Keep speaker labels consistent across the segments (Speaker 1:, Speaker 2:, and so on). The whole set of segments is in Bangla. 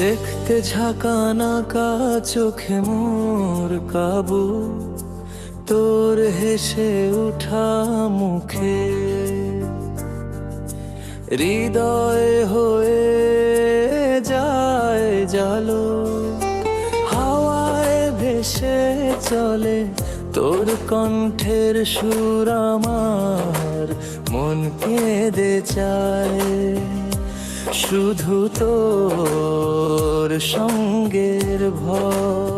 Speaker 1: দেখতে ঝাঁকানাকা চোখে মোর কাবু, তোর হেসে উঠা মুখে। হৃদয় হয়ে যায় জালো, হাওয়ায় ভেসে চলে তোর কণ্ঠের সুর আমার, মন কেঁদে চায়। শুধু তোর সঙ্গের ভয়।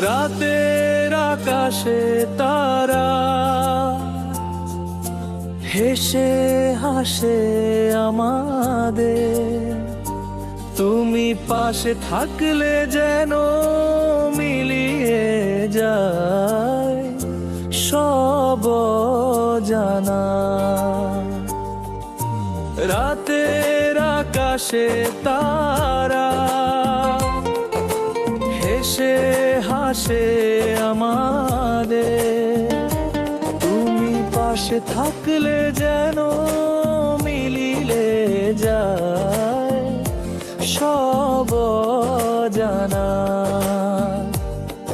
Speaker 1: রাতের আকাশে তারা হেসে হাসে আমাদের। তুমি পাশে থাকলে যেন মিলিয়ে যায় সব জানা। রাতের আকাশে তারা হেসে হাসে আমাদের। তুমি পাশে থাকলে যেন মিলিলে যায় সব জানা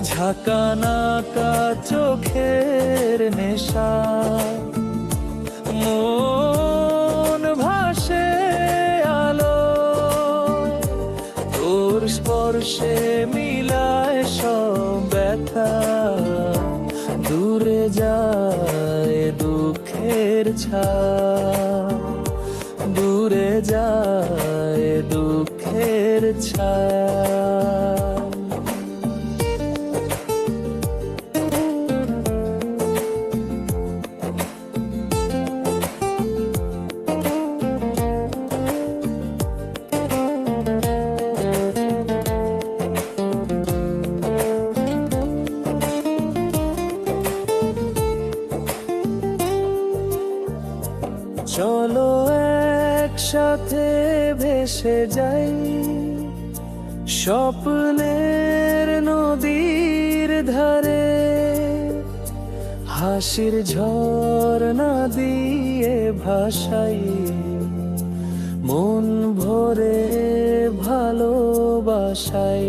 Speaker 1: ঝাঁকানাকা চোখের নেশা। মন ভাসে আলো, তোর স্পর্শে মিলায় সব ব্যথা। দূরে যায় দুঃখের ছা দূরে যায় দুঃখের ছায়া চলো একসাথে ভেসে যাই। স্বপ্নের নদীর ধারে, হাসির ঝর্ণা দিয়ে ভাসাই। মন ভরে ভালোবাসাই।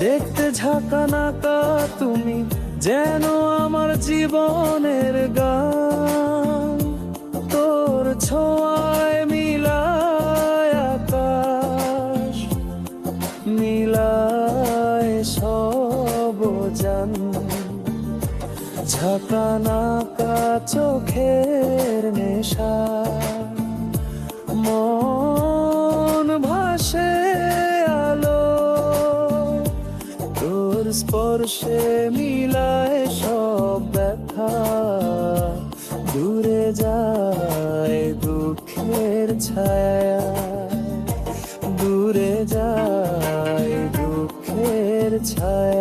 Speaker 1: দেখতে ঝাঁকানাকা তুমি, যেন আমার জীবনের গান। ছোঁয়ায় মিলায় আকাশ, মিলায় সব জান। ঝাঁকানাকা চোখের নেশা, মন ভাসে আলো। তোর স্পর্শে মিলায় সব যায় দুঃখের ছায়া।